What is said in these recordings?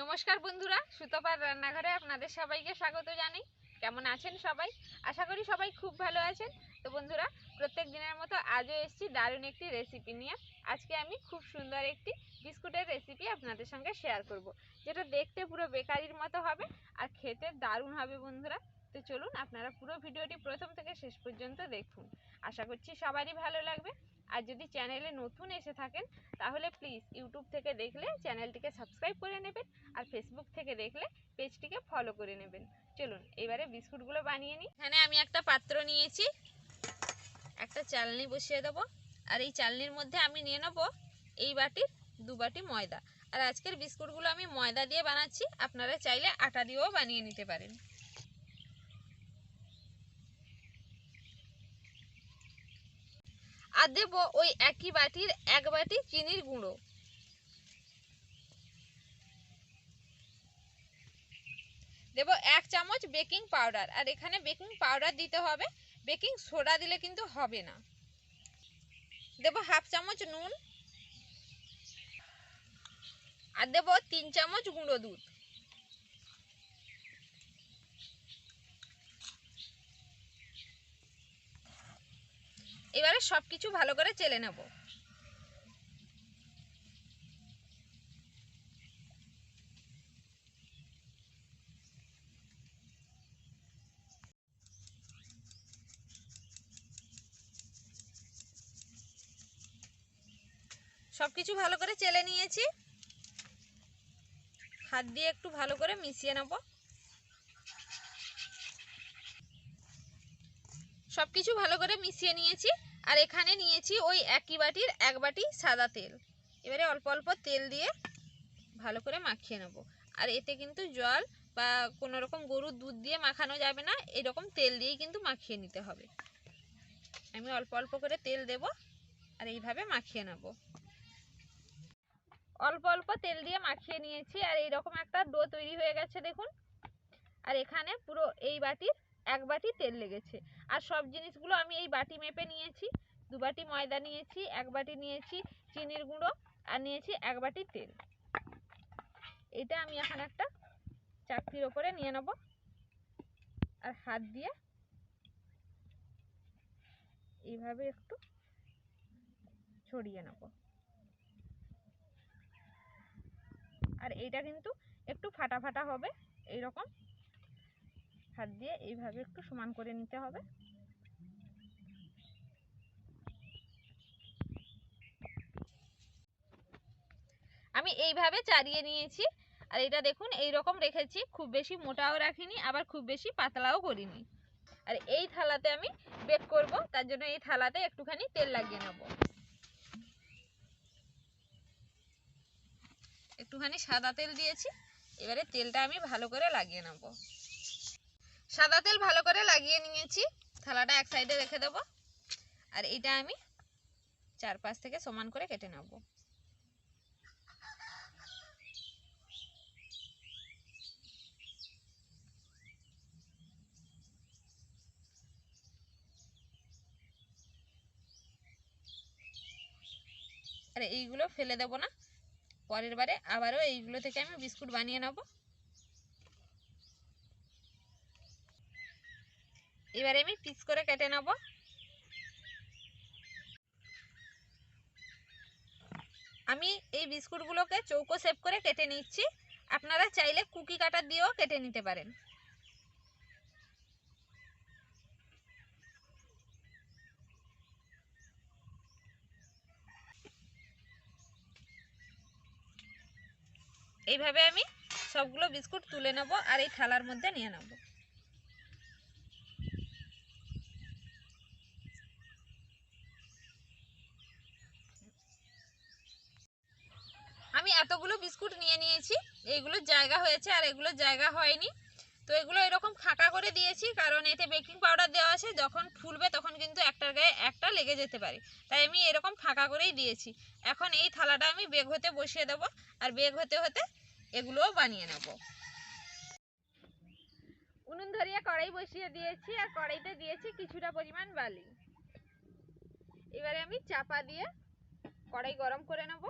নমস্কার বন্ধুরা, সুতপার রান্নাঘরে আপনাদের সবাইকে স্বাগত জানাই। কেমন আছেন সবাই? আশা করি সবাই খুব ভালো আছেন। তো বন্ধুরা, প্রত্যেক দিনের মতো আজও এসেছি দারুণ একটি রেসিপি নিয়ে। আজকে আমি খুব সুন্দর একটি বিস্কুটের রেসিপি আপনাদের সঙ্গে শেয়ার করব। যেটা দেখতে পুরো বেকারির মতো হবে আর খেতে দারুণ হবে বন্ধুরা। তো চলুন আপনারা পুরো ভিডিওটি প্রথম থেকে শেষ পর্যন্ত দেখুন। আশা করছি সবারই ভালো লাগবে। আর যদি চ্যানেলে নতুন এসে থাকেন, তাহলে প্লিজ ইউটিউব থেকে দেখলে চ্যানেলটিকে সাবস্ক্রাইব করে নেবেন আর ফেসবুক থেকে দেখলে পেজটিকে ফলো করে নেবেন। চলুন, এবারে বিস্কুটগুলো বানিয়ে নিই। এখানে আমি একটা পাত্র নিয়েছি, একটা চালনি বসিয়ে দেবো। আর এই চালনির মধ্যে আমি নিয়ে নেব এই বাটির দু বাটি ময়দা। আর আজকের বিস্কুটগুলো আমি ময়দা দিয়ে বানাচ্ছি, আপনারা চাইলে আটা দিয়েও বানিয়ে নিতে পারেন। আর দেবো ওই একই বাটির এক বাটি চিনির গুঁড়ো। দেবো এক চামচ বেকিং পাউডার, আর এখানে বেকিং পাউডার দিতে হবে। বেকিং সোডা দিলে কিন্তু হবে না। দেবো হাফ চামচ নুন। আর দেবো তিন চামচ গুঁড়ো দুধ। এবারে সব কিছু ভালো করে চেলে নেব। সব কিছু ভালো করে চেলে নিয়েছি। হাত দিয়ে একটু ভালো করে মিশিয়ে নেব। সব কিছু ভালো করে মিশিয়ে নিয়েছি আর এখানে নিয়েছি ওই একই বাটির এক বাটি সাদা তেল। এবারে অল্প অল্প তেল দিয়ে ভালো করে মাখিয়ে নেব। আর এতে কিন্তু জল বা কোনো রকম গরুর দুধ দিয়ে মাখানো যাবে না, এরকম তেল দিয়েই কিন্তু মাখিয়ে নিতে হবে। আমি অল্প অল্প করে তেল দেব আর এইভাবে মাখিয়ে নেব। অল্প অল্প তেল দিয়ে মাখিয়ে নিয়েছি আর এইরকম একটা ডো তৈরি হয়ে গেছে দেখুন। আর এখানে পুরো এই বাটির এক বাটি তেল লেগেছে। আর সব জিনিসগুলো আমি এই বাটি মেপে নিয়েছি। দু বাটি ময়দা নিয়েছি, এক বাটি নিয়েছি চিনির গুঁড়ো, আর নিয়েছি এক বাটি তেল। এটা আমি এখন একটা চাকরির ওপরে নিয়ে নেব। আর হাত দিয়ে এইভাবে একটু ছড়িয়ে নেব। আর এইটা কিন্তু একটু ফাটা ফাটা হবে, এইরকম। হাত দিয়ে এইভাবে একটু সমান করে নিতে হবে। আমি এইভাবে চারিয়ে নিয়েছি। আর এটা দেখুন এই রকম রেখেছি। খুব বেশি মোটাও রাখিনি, আবার খুব বেশি পাতলাও করিনি। আর এই থালাতে আমি বেক করব, তার জন্য এই থালাতে একটুখানি তেল লাগিয়ে নেব। একটুখানি সাদা তেল দিয়েছি, এবারে তেলটা আমি ভালো করে লাগিয়ে নেব। সাদা তেল ভালো করে লাগিয়ে নিয়েছি। থালাটা এক সাইডে রেখে দেব। আর এটা আমি চারপাশ থেকে সমান করে কেটে নেব। আর এইগুলো ফেলে দেব না। পরের বারে আবারও এইগুলো থেকে আমি বিস্কুট বানিয়ে নেব। এবারে আমি পিস করে কেটে নেব। আমি এই বিস্কুটগুলোকে চৌকো শেপ করে কেটে নিচ্ছি। আপনারা চাইলে কুকি কাটার দিয়েও কেটে নিতে পারেন। এইভাবে আমি সবগুলো বিস্কুট তুলে নেব আর এই থালার মধ্যে নিয়ে নেব আমি এতগুলো বিস্কুট নিয়ে নিয়েছি। এইগুলোর জায়গা হয়েছে আর এগুলোর জায়গা হয়নি। তো এগুলো এরকম ফাঁকা করে দিয়েছি কারণ এতে বেকিং পাউডার দেওয়া আছে। যখন ফুলবে তখন কিন্তু একটার গায়ে একটা লেগে যেতে পারে। তাই আমি এরকম ফাঁকা করেই দিয়েছি। এখন এই থালাটা আমি বেগ হতে বসিয়ে দেবো আর বেগ হতে হতে এগুলোও বানিয়ে নেব। উনুন ধরিয়ে কড়াই বসিয়ে দিয়েছি আর কড়াইতে দিয়েছি কিছুটা পরিমাণ বালি। এবারে আমি চাপা দিয়ে কড়াই গরম করে নেব।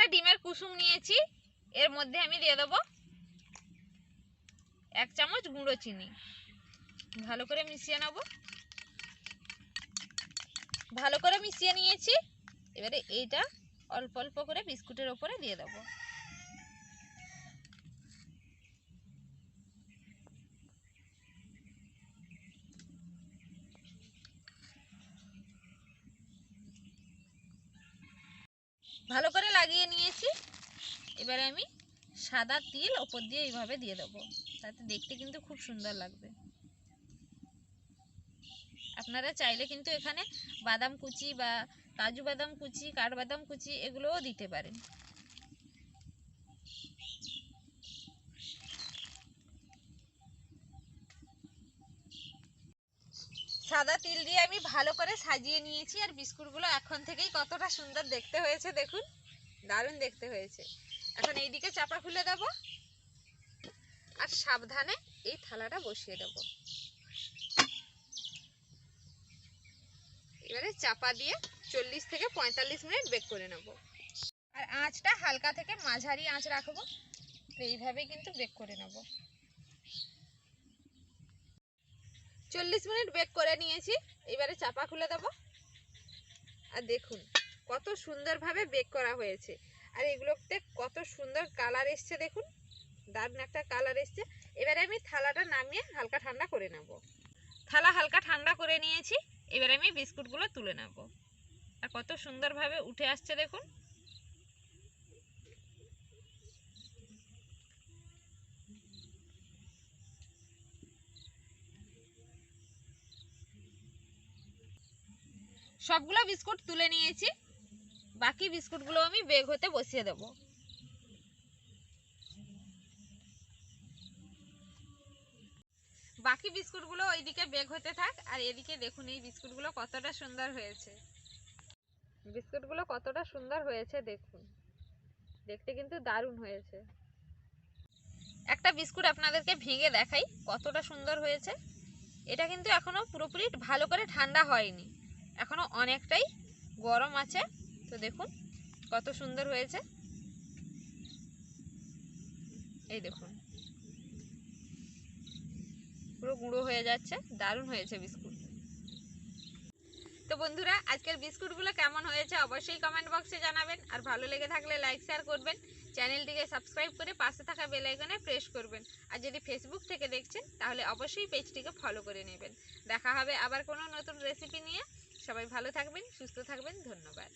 একটা ডিমের কুসুম নিয়েছি। এর মধ্যে আমি দিয়ে দেবো এক চামচ গুঁড়ো চিনি। ভালো করে মিশিয়ে নেব। ভালো করে মিশিয়ে নিয়েছি। এবারে এইটা অল্প অল্প করে বিস্কুটের ওপরে দিয়ে দেবো ভালো করে লাগিয়ে নিয়েছি এবারে আমি সাদা তিল ওপর দিয়ে এইভাবে দিয়ে দেবো। তাতে দেখতে কিন্তু খুব সুন্দর লাগবে। আপনারা চাইলে কিন্তু এখানে বাদাম কুচি বা কাজু বাদাম কুচি কাঠবাদাম কুচি এগুলোও দিতে পারেন। সাদা তিল দিয়ে আমি ভালো করে সাজিয়ে নিয়েছি আর বিস্কুটগুলো এখন থেকেই কতটা সুন্দর দেখতে হয়েছে দেখুন। দারুণ দেখতে হয়েছে। এখন এইদিকে চাপা খুলে দেব। আর সাবধানে এই থালাটা বসিয়ে দেব। এবারে চাপা দিয়ে চল্লিশ থেকে পঁয়তাল্লিশ মিনিট বেক করে নেব। আর আঁচটা হালকা থেকে মাঝারি আঁচ রাখব। এইভাবে কিন্তু বেক করে নেব। চল্লিশ মিনিট বেক করে নিয়েছি। এবারে চাপা খুলে দেব। আর দেখুন, কত সুন্দরভাবে বেক করা হয়েছে। আর এগুলোতে কত সুন্দর কালার এসছে দেখুন। দারুণ একটা কালার এসছে। এবারে আমি থালাটা নামিয়ে হালকা ঠান্ডা করে নেব। থালা হালকা ঠান্ডা করে নিয়েছি। এবারে আমি বিস্কুটগুলো তুলে নেব। আর কত সুন্দরভাবে উঠে আসছে দেখুন। সবগুলো বিস্কুট তুলে নিয়েছি। বাকি বিস্কুটগুলো আমি বেগ হতে বসিয়ে দেব। বাকি বিস্কুটগুলো ওইদিকে বেগ হতে থাক, আর এদিকে দেখুন এই বিস্কুটগুলো কতটা সুন্দর হয়েছে। বিস্কুটগুলো কতটা সুন্দর হয়েছে দেখুন। দেখতে কিন্তু দারুণ হয়েছে। একটা বিস্কুট আপনাদেরকে ভেঙে দেখাই কতটা সুন্দর হয়েছে। এটা কিন্তু এখনও পুরোপুরি ভালো করে ঠান্ডা হয়নি। এখনও অনেকটাই গরম আছে। তো দেখুন, কত সুন্দর হয়েছে। এই দেখুন। পুরো গুঁড়ো হয়ে যাচ্ছে, দারুণ হয়েছে বিস্কুট। তো বন্ধুরা, আজকের বিস্কুটগুলো কেমন হয়েছে অবশ্যই কমেন্ট বক্সে জানাবেন। আর ভালো লেগে থাকলে লাইক শেয়ার করবেন। চ্যানেলটিকে সাবস্ক্রাইব করে পাশে থাকা বেল আইকনে প্রেস করবেন। আর যদি ফেসবুক থেকে দেখছেন, তাহলে অবশ্যই পেজটিকে ফলো করে নেবেন। দেখা হবে আবার কোনো নতুন রেসিপি নিয়ে। সবাই ভালো থাকবেন, সুস্থ থাকবেন, ধন্যবাদ।